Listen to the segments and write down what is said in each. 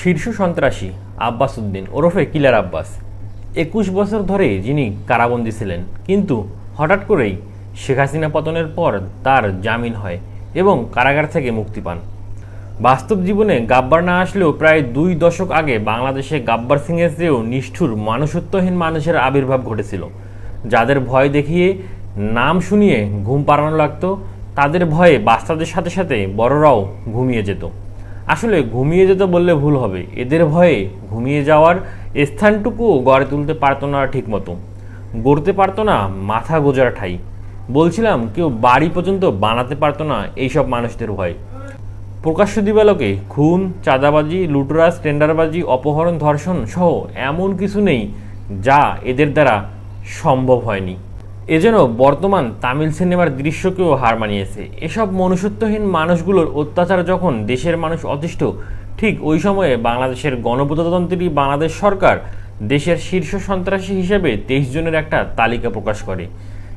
শীর্ষ সন্ত্রাসী আব্বাস উদ্দিন ওরফে কিলার আব্বাস। একুশ বছর ধরে যিনি কারাবন্দী ছিলেন, কিন্তু হঠাৎ করেই শেখ হাসিনা পতনের পর তার জামিন হয় এবং কারাগার থেকে মুক্তি পান। বাস্তব জীবনে গাব্বার না আসলেও প্রায় দুই দশক আগে বাংলাদেশে গাব্বার সিংয়ের চেয়েও নিষ্ঠুর মানুষত্বহীন মানুষের আবির্ভাব ঘটেছিল। যাদের ভয় দেখিয়ে নাম শুনিয়ে ঘুম পাড়ানো লাগতো, তাদের ভয়ে বাচ্চাদের সাথে সাথে বড়রাও ঘুমিয়ে যেত। আসলে ঘুমিয়ে যেত বললে ভুল হবে। এদের ভয়ে ঘুমিয়ে যাওয়ার স্থানটুকুও গড়ে তুলতে পারতো না ঠিকমতো। গড়তে পারতো না, মাথা গোজার ঠাই। বলছিলাম, কেউ বাড়ি পর্যন্ত বানাতে পারতো না এইসব মানুষদের ভয়। প্রকাশ্য দিবালোকে খুন, চাঁদাবাজি, লুটরাজ, টেন্ডারবাজি, অপহরণ, ধর্ষণ সহ এমন কিছু নেই যা এদের দ্বারা সম্ভব হয়নি। এজন্য বর্তমান তামিল সিনেমার দৃশ্যকেও হার মানিয়েছে। এসব মনুষ্যত্বহীন মানুষগুলোর অত্যাচার যখন দেশের মানুষ অতিষ্ঠ, ঠিক ওই সময়ে বাংলাদেশের গণপ্রজাতন্ত্রী বাংলাদেশ সরকার দেশের শীর্ষ সন্ত্রাসী হিসেবে তেইশ জনের একটা তালিকা প্রকাশ করে।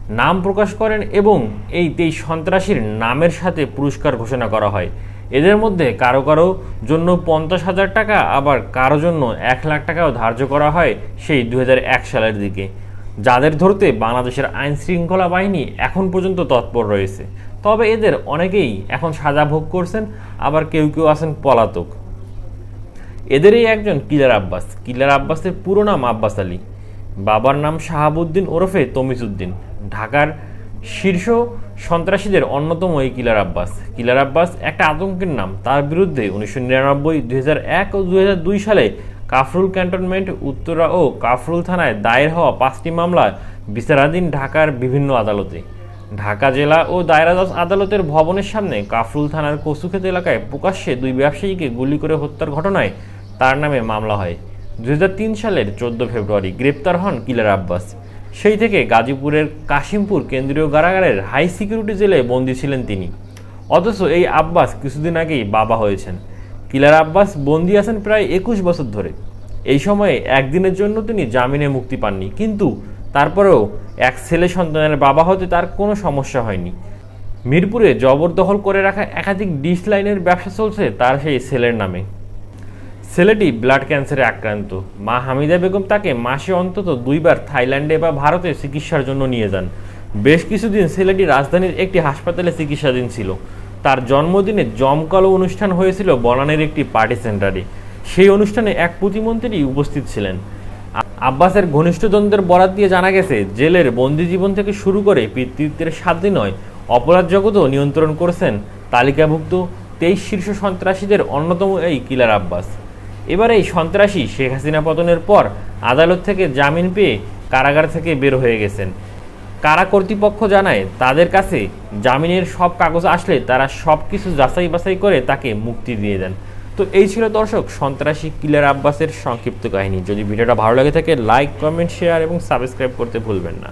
নাম প্রকাশ করেন এবং এই তেইশ সন্ত্রাসীর নামের সাথে পুরস্কার ঘোষণা করা হয়। এদের মধ্যে কারও কারও জন্য পঞ্চাশ হাজার টাকা, আবার কারও জন্য এক লাখ টাকাও ধার্য করা হয় সেই দু হাজার এক সালের দিকে। যাদের ধরতে বাংলাদেশের আইন শৃঙ্খলা বাহিনী এখন পর্যন্ত তৎপর রয়েছে। তবে এদের অনেকেই এখন সাজা ভোগ করছেন, আবার কেউ কেউ আছেন পলাতক। এদেরই একজন কিলার আব্বাস। কিলার আব্বাসের পুরো নাম আব্বাস আলী। বাবার নাম শাহাবুদ্দিন ওরফে তমিসুদ্দিন ঢাকার শীর্ষ সন্ত্রাসীদের অন্যতম এই কিলার আব্বাস। কিলার আব্বাস একটা আতঙ্কের নাম। তার বিরুদ্ধে উনিশশো নিরানব্বই, দুই ও দুই হাজার দুই সালে কাফরুল ক্যান্টনমেন্ট, উত্তরা ও কাফরুল থানায় দায়ের হওয়া পাঁচটি মামলা বিচারাধীন ঢাকার বিভিন্ন আদালতে। ঢাকা জেলা ও দায়রা আদালতের ভবনের সামনে কাফরুল থানার কচুক্ষেত এলাকায় প্রকাশ্যে দুই ব্যবসায়ীকে গুলি করে হত্যার ঘটনায় তার নামে মামলা হয়। দুই হাজার তিন সালের চোদ্দ ফেব্রুয়ারি গ্রেপ্তার হন কিলার আব্বাস। সেই থেকে গাজীপুরের কাশিমপুর কেন্দ্রীয় কারাগারের হাই সিকিউরিটি জেলে বন্দী ছিলেন তিনি। অথচ এই আব্বাস কিছুদিন আগেই বাবা হয়েছেন। কিলার আব্বাস বন্দী আছেন প্রায় একুশ বছর ধরে। এই সময়ে একদিনের জন্য তিনি জামিনে মুক্তি পাননি, কিন্তু তারপরেও এক ছেলে সন্তানের বাবা হতে তার কোনো সমস্যা হয়নি। মিরপুরে জবরদখল করে রাখা একাধিক ডিশ লাইনের ব্যবসা চলছে তার সেই ছেলের নামে। ছেলেটি ব্লাড ক্যান্সারে আক্রান্ত। মা হামিদা বেগম তাকে মাসে অন্তত দুইবার থাইল্যান্ডে বা ভারতে চিকিৎসার জন্য নিয়ে যান। বেশ কিছুদিন ছেলেটি রাজধানীর একটি হাসপাতালে চিকিৎসাধীন ছিল। তার জন্মদিনে জমকালো অনুষ্ঠান হয়েছিল বনানের একটি পার্টি সেন্টারে। সেই অনুষ্ঠানে এক প্রতিমন্ত্রী উপস্থিত ছিলেন। আব্বাসের ঘনিষ্ঠজনদের বরাত দিয়ে জানা গেছে, জেলের বন্দি জীবন থেকে শুরু করে পিতৃত্বের সাধ্যে নয় অপরাধ জগতও নিয়ন্ত্রণ করেছেন তালিকাভুক্ত তেইশ শীর্ষ সন্ত্রাসীদের অন্যতম এই কিলার আব্বাস। এবার এই সন্ত্রাসী শেখ হাসিনা পতনের পর আদালত থেকে জামিন পেয়ে কারাগার থেকে বের হয়ে গেছেন। কারা কর্তৃপক্ষ জানায়, তাদের কাছে জামিনের সব কাগজ আসলে তারা সব কিছু যাচাই বাছাই করে তাকে মুক্তি দিয়ে দেন। তো এই ছিল দর্শক, সন্ত্রাসী কিলার আব্বাসের সংক্ষিপ্ত কাহিনী। যদি ভিডিওটা ভালো লাগে থাকে লাইক কমেন্ট শেয়ার এবং সাবস্ক্রাইব করতে ভুলবেন না।